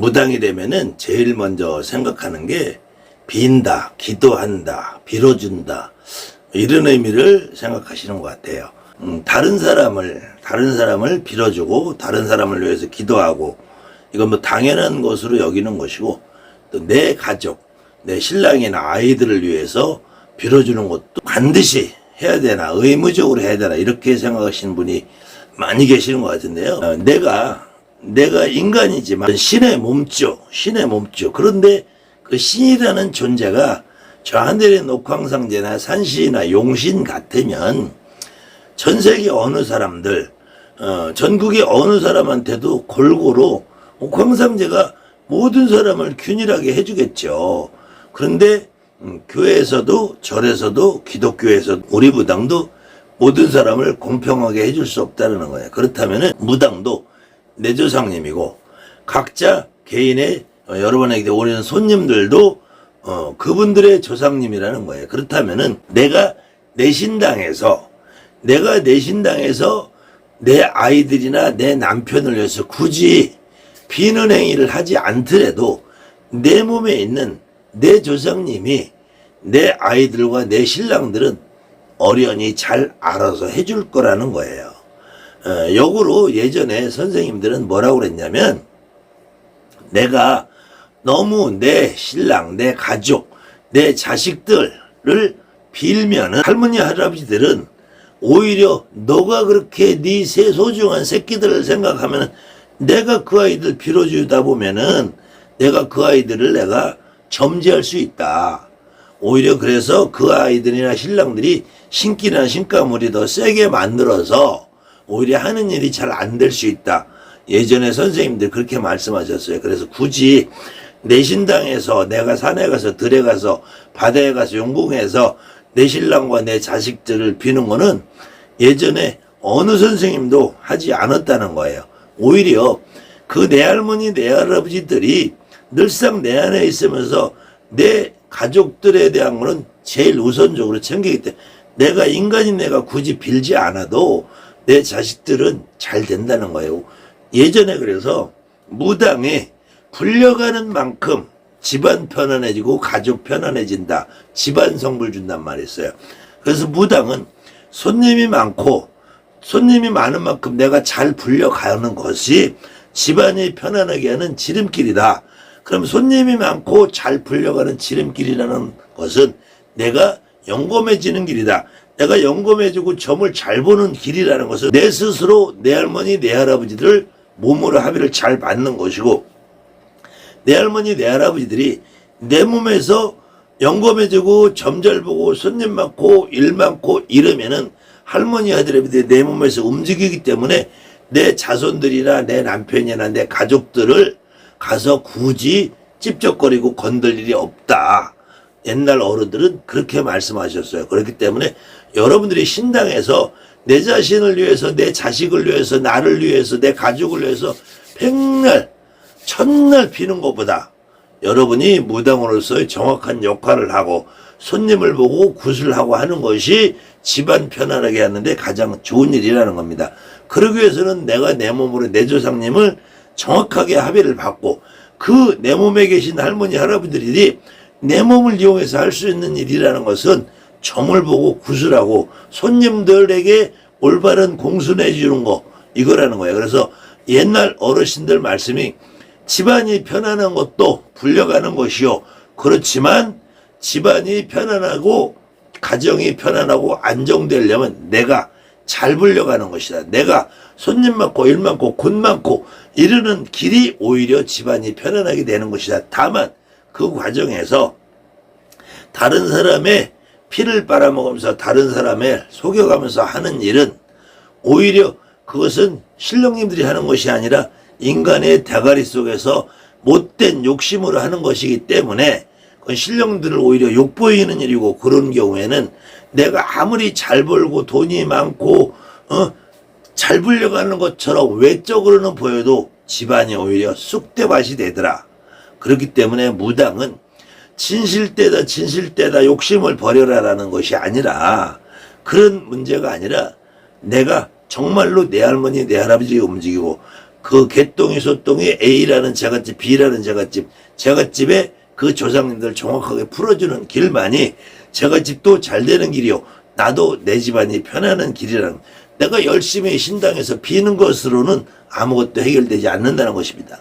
무당이 되면은 제일 먼저 생각하는 게 빈다, 기도한다, 빌어준다 이런 의미를 생각하시는 것 같아요. 음, 다른 사람을 다른 사람을 빌어주고 다른 사람을 위해서 기도하고 이건 뭐 당연한 것으로 여기는 것이고 또 내 가족, 내 신랑이나 아이들을 위해서 빌어주는 것도 반드시 해야 되나 의무적으로 해야 되나 이렇게 생각하시는 분이 많이 계시는 것 같은데요. 어, 내가 내가 인간이지만 신의 몸죠, 신의 몸죠. 그런데 그 신이라는 존재가 저 하늘의 녹황상제나 산시나 용신 같으면 전 세계 어느 사람들, 어, 전국의 어느 사람한테도 골고루 옥황상제가 모든 사람을 균일하게 해주겠죠. 그런데 음, 교회에서도 절에서도 기독교에서 우리 무당도 모든 사람을 공평하게 해줄 수 없다는 거예요. 그렇다면은 무당도 내 조상님이고 각자 개인의 어, 여러분에게 오는 손님들도 어, 그분들의 조상님이라는 거예요. 그렇다면은 내가 내 신당에서 내가 내 신당에서 내 아이들이나 내 남편을 위해서 굳이 비는 행위를 하지 않더라도 내 몸에 있는 내 조상님이 내 아이들과 내 신랑들은 어련히 잘 알아서 해줄 거라는 거예요. 어, 역으로 예전에 선생님들은 뭐라고 그랬냐면 내가 너무 내 신랑, 내 가족, 내 자식들을 빌면은 할머니, 할아버지들은 오히려 너가 그렇게 네세 소중한 새끼들을 생각하면은 내가 그 아이들 빌어주다 보면은 내가 그 아이들을 내가 점지할 수 있다. 오히려 그래서 그 아이들이나 신랑들이 신기나 신가물이 더 세게 만들어서 오히려 하는 일이 잘 안 될 수 있다. 예전에 선생님들 그렇게 말씀하셨어요. 그래서 굳이 내 신당에서 내가 산에 가서 들에 가서 바다에 가서 용궁해서 내 신랑과 내 자식들을 비는 거는 예전에 어느 선생님도 하지 않았다는 거예요. 오히려 그 내 할머니, 내 할아버지들이 늘상 내 안에 있으면서 내 가족들에 대한 거는 제일 우선적으로 챙기기 때문에 내가 인간인 내가 굳이 빌지 않아도 내 자식들은 잘 된다는 거예요. 예전에 그래서 무당에 불려가는 만큼 집안 편안해지고 가족 편안해진다. 집안 성불 준단 말이었어요. 그래서 무당은 손님이 많고 손님이 많은 만큼 내가 잘 불려가는 것이 집안이 편안하게 하는 지름길이다. 그럼 손님이 많고 잘 불려가는 지름길이라는 것은 내가 영검해지는 길이다. 내가 영검해지고 점을 잘 보는 길이라는 것은 내 스스로 내 할머니, 내 할아버지들 몸으로 합의를 잘 받는 것이고 내 할머니, 내 할아버지들이 내 몸에서 영검해지고 점 잘 보고 손님 많고 일 많고 이러면은 할머니, 아들아버지 내 몸에서 움직이기 때문에 내 자손들이나 내 남편이나 내 가족들을 가서 굳이 찝쩍거리고 건들 일이 없다. 옛날 어른들은 그렇게 말씀하셨어요. 그렇기 때문에 여러분들이 신당에서 내 자신을 위해서, 내 자식을 위해서, 나를 위해서, 내 가족을 위해서 백날, 첫날 비는 것보다 여러분이 무당으로서의 정확한 역할을 하고 손님을 보고 구슬하고 하는 것이 집안 편안하게 하는데 가장 좋은 일이라는 겁니다. 그러기 위해서는 내가 내 몸으로 내 조상님을 정확하게 합의를 받고 그 내 몸에 계신 할머니 할아버지들이 내 몸을 이용해서 할 수 있는 일이라는 것은 점을 보고 구슬하고 손님들에게 올바른 공순해 주는 거 이거라는 거예요. 그래서 옛날 어르신들 말씀이 집안이 편안한 것도 불려가는 것이요. 그렇지만 집안이 편안하고 가정이 편안하고 안정되려면 내가 잘 불려가는 것이다. 내가 손님 많고 일 많고 곧 많고 이르는 길이 오히려 집안이 편안하게 되는 것이다. 다만 그 과정에서 다른 사람의 피를 빨아먹으면서 다른 사람을 속여가면서 하는 일은 오히려 그것은 신령님들이 하는 것이 아니라 인간의 대가리 속에서 못된 욕심으로 하는 것이기 때문에 그건 신령들을 오히려 욕보이는 일이고 그런 경우에는 내가 아무리 잘 벌고 돈이 많고 어, 잘 불려가는 것처럼 외적으로는 보여도 집안이 오히려 쑥대밭이 되더라. 그렇기 때문에 무당은 진실되다 진실되다 욕심을 버려라라는 것이 아니라 그런 문제가 아니라 내가 정말로 내 할머니 내 할아버지가 움직이고 그 개똥이 소똥이 A라는 제갓집, B라는 제갓집, 제갓집에 그 조상님들 정확하게 풀어주는 길만이 제갓집도 잘 되는 길이요. 나도 내 집안이 편안한 길이라는 내가 열심히 신당에서 비는 것으로는 아무것도 해결되지 않는다는 것입니다.